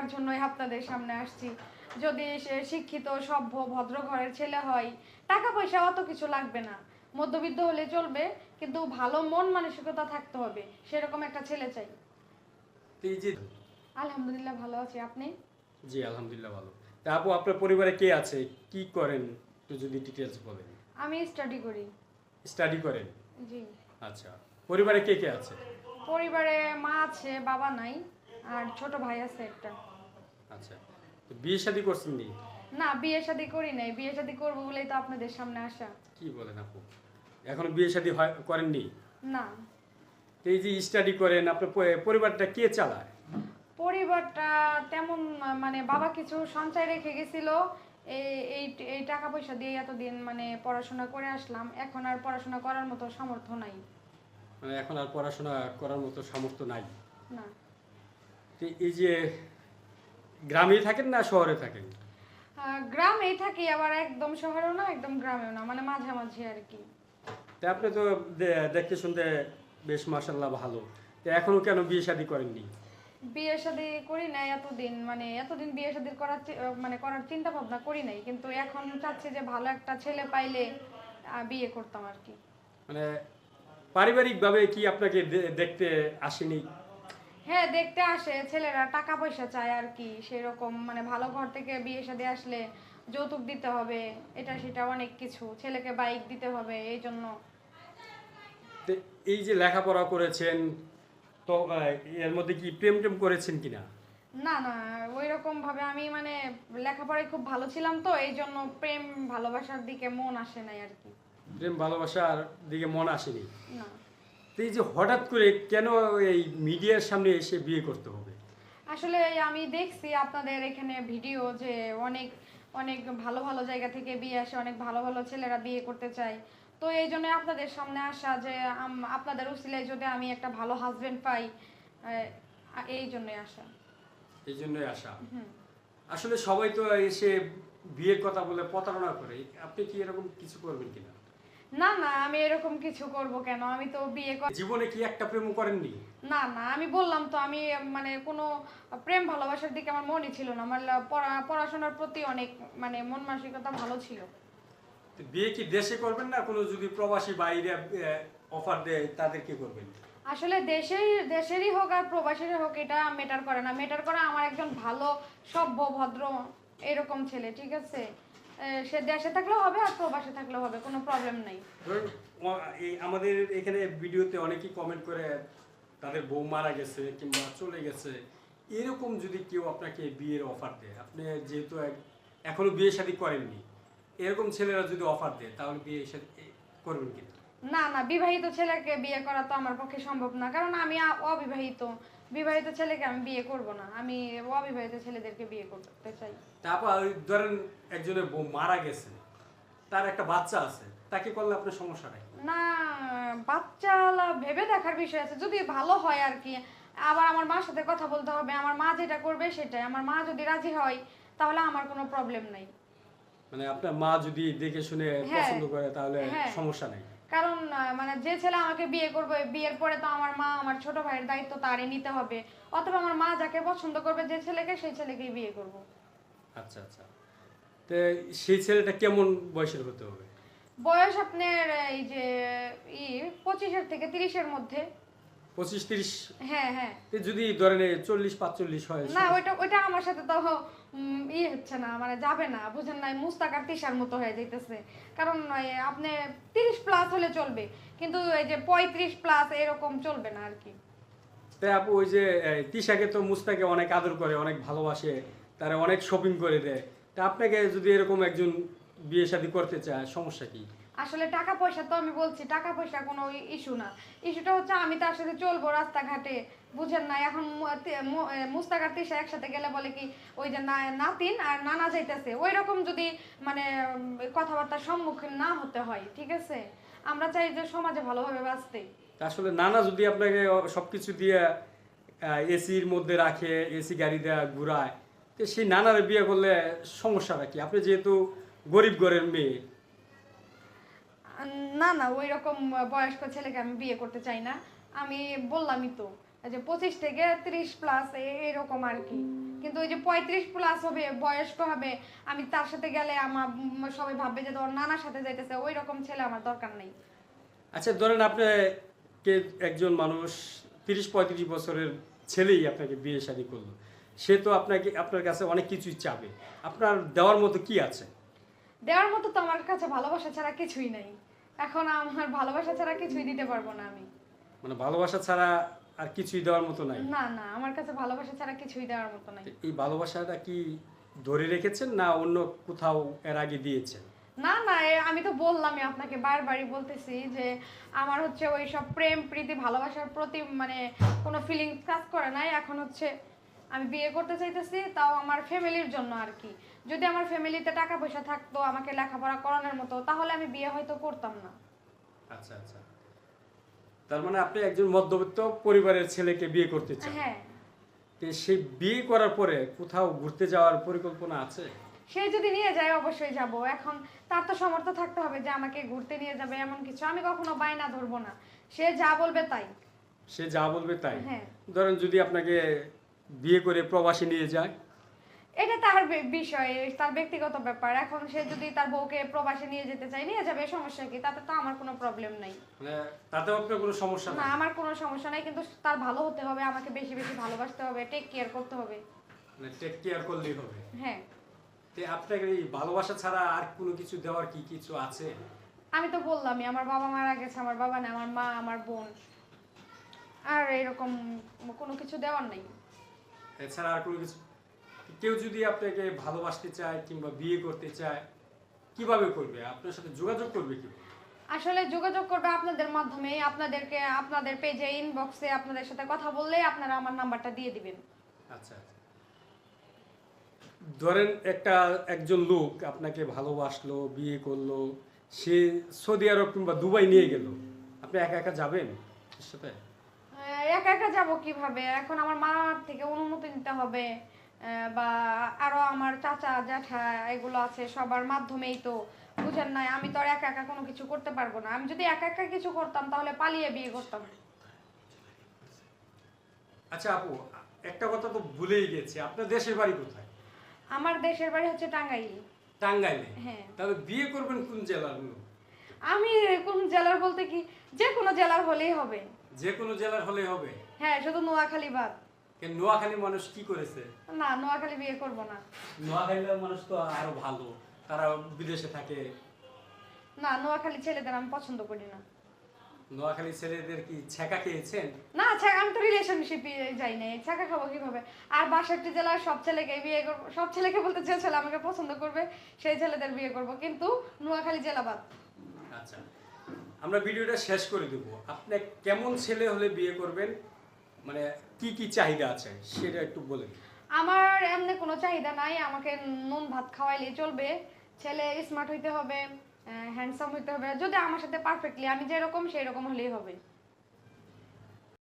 করার জন্যই আপনাদের সামনে আসছি। যদি সে শিক্ষিত সভ্য ভদ্র ঘরের ছেলে হয় টাকা পয়সা অত কিছু লাগবে না। মধ্যবিত্ত হলে চলবে কিন্তু ভালো মন মানসিকতা থাকতে হবে। সেরকম একটা ছেলে চাই। আলহামদুলিল্লাহ ভালো আছি। আপনি? জি আলহামদুলিল্লাহ ভালো। তা আপু আপনার পরিবারে কে আছে? কি করেন? একটু যদি ডিটেলস বলেন। আমি স্টাডি করি। স্টাডি করেন? জি। আচ্ছা। পরিবারে কে কে আছে? পরিবারে মা আছে বাবা নাই আর ছোট ভাই আছে একটা। বিয়ে শাদী করছেন নি? না বিয়ে শাদি করি নাই। বিয়ে শাদি করব বলেই তো আপনাদের সামনে আসা। কি বলেন আপু? এখন বিয়ে শাদী করেননি না? এই যে স্টাডি করেন আপনার পরিবারটা কে চালায়? পরিবারটা তেমন মানে বাবা কিছু সঞ্চয় রেখে গেছিল। এই এই টাকা পয়সা দিয়ে এতদিন মানে পড়াশোনা করে আসলাম। এখন আর পড়াশোনা করার মতো সামর্থ্য নাই। মানে এখন আর পড়াশোনা করার মতো সামর্থ্য নাই? না। তো এই যে গ্রামেই থাকেন না শহরে থাকেন? আহ, গ্রামেই থাকি আবার একদম শহরেও না একদম গ্রামেও না মানে মাঝামাঝি আর কি। তো আপনি তো দেখতে শুনতে বেশ মাসাল্লাহ ভালো। তো এখনও কেন বিয়ে শাদী করেননি? বিয়ে শাদি করি নাই এতদিন মানে এতদিন বিয়ে শাদির করার মানে করার চিন্তা ভাবনা করি নাই কিন্তু এখন চাচ্ছি যে ভালো একটা ছেলে পাইলে বিয়ে করতাম আর কি। মানে পারিবারিকভাবে কি আপনাকে দেখতে আসেনি? হ্যাঁ দেখতে আসে ছেলেরা টাকা পয়সা চায় আর কি সেরকম মানে ভালো ঘর থেকে বিয়ে শাদী আসলে যৌতুক দিতে হবে এটা সেটা অনেক কিছু ছেলেকে বাইক দিতে হবে এই জন্য। এই যে লেখাপড়া করেছেন তো এর মধ্যে কি প্রেম টেম করেছেন কিনা না? না ওই রকম ভাবে আমি মানে লেখাপড়ায় খুব ভালো ছিলাম তো এই জন্য প্রেম ভালোবাসার দিকে মন আসে নাই আর কি। প্রেম ভালোবাসার দিকে মন আসেনি? না। তো এই যে হঠাৎ করে কেন এই মিডিয়ার সামনে এসে বিয়ে করতে হবে? আসলে আমি দেখছি আপনাদের এখানে ভিডিও যে অনেক অনেক ভালো ভালো জায়গা থেকে বিয়ে আসে অনেক ভালো ভালো ছেলেরা বিয়ে করতে চায়। তো এই জন্য আপনাদের সামনে আসা যে আপনাদের উসিলায় যদি আমি একটা ভালো হাজবেন্ড পাই এই জন্যই আসা। এই জন্যই আসা? আসলে সবাই তো এসে বিয়ের কথা বলে প্রতারণা করে। আপনি কি এরকম কিছু করবেন কিনা? না না আমি এরকম কিছু করব কেন? আমি তো বিয়ে কর জীবনে কি একটা প্রেম করেননি? না না আমি বললাম তো আমি মানে কোনো প্রেম ভালোবাসার দিকে আমার মনই ছিল না। আমার পড়া- পড়াশোনার প্রতি অনেক মানে মন মানসিকতা ভালো ছিল। বিয়ে কি দেশে করবেন না কোনো যদি প্রবাসী বাইরে অফার দেয় তাদের কি করবেন? আসলে দেশেই দেশেরই হোক আর প্রবাসীরই হোক এটা মেটার করে না। মেটার করে আমার একজন ভালো সভ্য ভদ্র এরকম ছেলে ঠিক আছে? সে দেশে থাকলেও হবে আর প্রবাসে থাকলেও হবে, কোনো প্রবলেম নেই। আমাদের এখানে ভিডিওতে অনেকেই কমেন্ট করে, তাদের বউ মারা গেছে কিংবা চলে গেছে। এরকম যদি কেউ আপনাকে বিয়ের অফার দেয়, আপনি যেহেতু এখনও বিয়ে শাদী করেননি, এরকম ছেলেরা যদি অফার দেয়, তাহলে বিয়ে শাদী করবেন কিনা না না বিবাহিত ছেলেকে বিয়ে করা তো আমার পক্ষে সম্ভব না। কারণ আমি অবিবাহিত। বিবাহিত ছেলেকে আমি বিয়ে করব না। আমি অবিবাহিত ছেলেদেরকে বিয়ে করতে চাই। তারপর ওই ধরেন একজনের বউ মারা গেছে। তার একটা বাচ্চা আছে। তাকে করলে আপনার সমস্যা নাই? না বাচ্চা ভেবে দেখার বিষয় আছে। যদি ভালো হয় আর কি। আবার আমার মার সাথে কথা বলতে হবে। আমার মা যেটা করবে সেটাই। আমার মা যদি রাজি হয় তাহলে আমার কোনো প্রবলেম নাই। মানে আপনার মা যদি দেখে শুনে হ্যাঁ। পছন্দ করে তাহলে হ্যাঁ। সমস্যা নেই। কারণ মানে যে ছেলে আমাকে বিয়ে করবে বিয়ের পরে তো আমার মা আমার ছোট ভাইয়ের দায়িত্ব তারে নিতে হবে। অথবা আমার মা যাকে পছন্দ করবে যে ছেলেকে সেই ছেলেকেই বিয়ে করব। আচ্ছা আচ্ছা। তো সেই ছেলেটা কেমন বয়সের হতে হবে? বয়স আপনার এই যে ই পঁচিশের থেকে তিরিশের মধ্যে। পঁচিশ তিরিশ? হ্যাঁ হ্যাঁ। যদি ধরেন চল্লিশ পাঁচচল্লিশ হয় না ওইটা ওইটা আমার সাথে তো উম, ই হচ্ছে না মানে যাবে না। বুঝেন না মুস্তাক আর তিশার মতো হয়ে যাইতেছে। কারণ আপনি তিরিশ প্লাস হলে চলবে কিন্তু এই যে পঁয়ত্রিশ প্লাস এরকম চলবে না আর কি। তাই আপু ওই যে তিশাকে তো মুস্তাকে অনেক আদর করে অনেক ভালোবাসে তারা অনেক শপিং করে দেয়। তা আপনাকে যদি এরকম একজন বিয়ে শাদী করতে চায় সমস্যা কি? আসলে টাকা পয়সা তো আমি বলছি, টাকা পয়সা কোনো ইস্যু না। ইস্যুটা হচ্ছে আমি তার সাথে চলবো রাস্তাঘাটে, বুঝেন না? এখন মুস্তাক আর একসাথে গেলে বলে কি, ওই যে না- নাতিন আর নানা যাইতেছে। ওই রকম যদি মানে কথাবার্তার সম্মুখীন না হতে হয়, ঠিক আছে? আমরা চাই যে সমাজে ভালোভাবে বাঁচতে। আসলে নানা যদি আপনাকে সবকিছু দিয়ে এসির মধ্যে রাখে এসি গাড়ি দেয়া ঘুরায়, তো সেই নানার বিয়ে করলে সমস্যাটা কি? আপনি যেহেতু গরিব ঘরের মেয়ে না না ওই রকম বয়স্ক ছেলেকে আমি বিয়ে করতে চাই না। আমি বললামই তো যে পঁচিশ থেকে তিরিশ প্লাস এরকম আর কি। কিন্তু ওই যে পঁয়ত্রিশ প্লাস হবে বয়স্ক হবে আমি তার সাথে গেলে আমার সবাই ভাববে যে তোর নানার সাথে যাইতেছে ওই রকম ছেলে আমার দরকার নেই। আচ্ছা ধরেন আপনি কে একজন মানুষ তিরিশ পঁয়ত্রিশ বছরের ছেলেই আপনাকে বিয়ে শাদী করল সে তো আপনাকে আপনার কাছে অনেক কিছুই চাবে। আপনার দেওয়ার মতো কি আছে? দেওয়ার মতো তো আমার কাছে ভালোবাসা ছাড়া কিছুই নাই। এখন আমার ভালোবাসা ছাড়া কিছুই দিতে পারব না আমি। মানে ভালোবাসা ছাড়া আর কিছুই দেওয়ার মতো নাই? না না আমার কাছে ভালোবাসা ছাড়া কিছুই দেওয়ার মতো নাই। এই ভালোবাসাটা কি ধরে রেখেছেন না অন্য কোথাও এর আগে দিয়েছেন? না না আমি তো বললামই আপনাকে বারবারই বলতেছি যে আমার হচ্ছে ওই সব প্রেম প্রীতি ভালোবাসার প্রতি মানে কোনো ফিলিংস কাজ করে নাই। এখন হচ্ছে আমি বিয়ে করতে চাইতেছি তাও আমার ফ্যামিলির জন্য আর কি। যদি আমার ফ্যামিলিতে টাকা পয়সা থাকতো আমাকে লেখাপড়া করানোর মতো তাহলে আমি বিয়ে হয়তো করতাম না। আচ্ছা আচ্ছা। তার মানে আপনি একজন মধ্যবিত্ত পরিবারের ছেলেকে বিয়ে করতে চান? হ্যাঁ। তো সেই বিয়ে করার পরে কোথাও ঘুরতে যাওয়ার পরিকল্পনা আছে? সে যদি নিয়ে যায় অবশ্যই যাব। এখন তার তো সামর্থ্য থাকতে হবে যে আমাকে ঘুরতে নিয়ে যাবে এমন কিছু। আমি কখনো বায়না ধরবো না। সে যা বলবে তাই। সে যা বলবে তাই? হ্যাঁ। ধরেন যদি আপনাকে বিয়ে করে প্রবাসী নিয়ে যায় এটা তার বিষয় তার ব্যক্তিগত ব্যাপার। এখন সে যদি তার বউকে প্রবাসে নিয়ে যেতে চায় নিয়ে যাবে সমস্যা কি? তাতে তো আমার কোনো প্রবলেম নাই। মানে তাতেও আপনার কোনো সমস্যা না আমার কোনো সমস্যা নাই কিন্তু তার ভালো হতে হবে আমাকে বেশি বেশি ভালোবাসতে হবে টেক কেয়ার করতে হবে। মানে টেক কেয়ার করলেই হবে? হ্যাঁ। তে আপনাকে এই ভালোবাসা ছাড়া আর কোনো কিছু দেওয়ার কি কিছু আছে? আমি তো বললামই আমার বাবা মারা গেছে আমার বাবা না আমার মা আমার বোন। আর এরকম কোনো কিছু দেওয়ার নেই। এছাড়া আর কোনো কিছু কেউ যদি আপনাকে ভালোবাসতে চায় কিংবা বিয়ে করতে চায় কীভাবে করবে? আপনার সাথে যোগাযোগ করবে কি আসলে যোগাযোগ করবে আপনাদের মাধ্যমে আপনাদেরকে আপনাদের পেজে ইনবক্সে আপনাদের সাথে কথা বললেই আপনারা আমার নাম্বারটা দিয়ে দিবেন। আচ্ছা আচ্ছা। ধরেন একটা একজন লোক আপনাকে ভালোবাসলো বিয়ে করল সে সৌদি আরব কিংবা দুবাই নিয়ে গেল। আপনি একা একা যাবেন সাথে? একা একা যাব কীভাবে? এখন আমার মা থেকে অনুমতি নিতে হবে। বা আরও আমার চাচা জ্যাঠা এগুলো আছে সবার মাধ্যমেই তো বুঝেন নাই আমি তো আর একা একা কোনো কিছু করতে পারব না। আমি যদি একা একা কিছু করতাম তাহলে পালিয়ে বিয়ে করতাম। আচ্ছা আপু একটা কথা তো ভুলেই গেছি আপনার দেশের বাড়ি কোথায়? আমার দেশের বাড়ি হচ্ছে টাঙ্গাইল। টাঙ্গাইলে? হ্যাঁ। তাহলে বিয়ে করবেন কোন জেলার লোক? আমি কোন জেলার বলতে কি যে কোনো জেলার হলেই হবে। যে কোনো জেলার হলেই হবে? হ্যাঁ শুধু নোয়াখালী বাদ। কেন নোয়াখালী মানুষ কি করেছে? না নোয়াখালী বিয়ে করব না। নোয়াখালীর মানুষ তো আরও ভালো। তারা বিদেশে থাকে। না নোয়াখালী ছেলেদের আমি পছন্দ করি না। নোয়াখালী ছেলেদের কি ছেঁকা খেয়েছেন? না আমি তো রিলেশনশিপে যাই নাই। ছাকা খাব কীভাবে? আর বাষট্টি জেলার সব ছেলেকে বিয়ে করব সব ছেলেকে বলতে যে ছেলে আমাকে পছন্দ করবে সেই ছেলেদের বিয়ে করব। কিন্তু নোয়াখালী জেলা বাদ আচ্ছা আমরা ভিডিওটা শেষ করে দেব। আপনি কেমন ছেলে হলে বিয়ে করবেন? মানে কি কি চাহিদা আছে? সেটা একটু বলেন আমার এমনি কোনো চাহিদা নাই। আমাকে নুন ভাত খাওয়াইলে চলবে। ছেলে স্মার্ট হইতে হবে হ্যান্ডসাম হইতে হবে। যদি আমার সাথে পারফেক্টলি আমি যেরকম সেরকম হলেই হবে।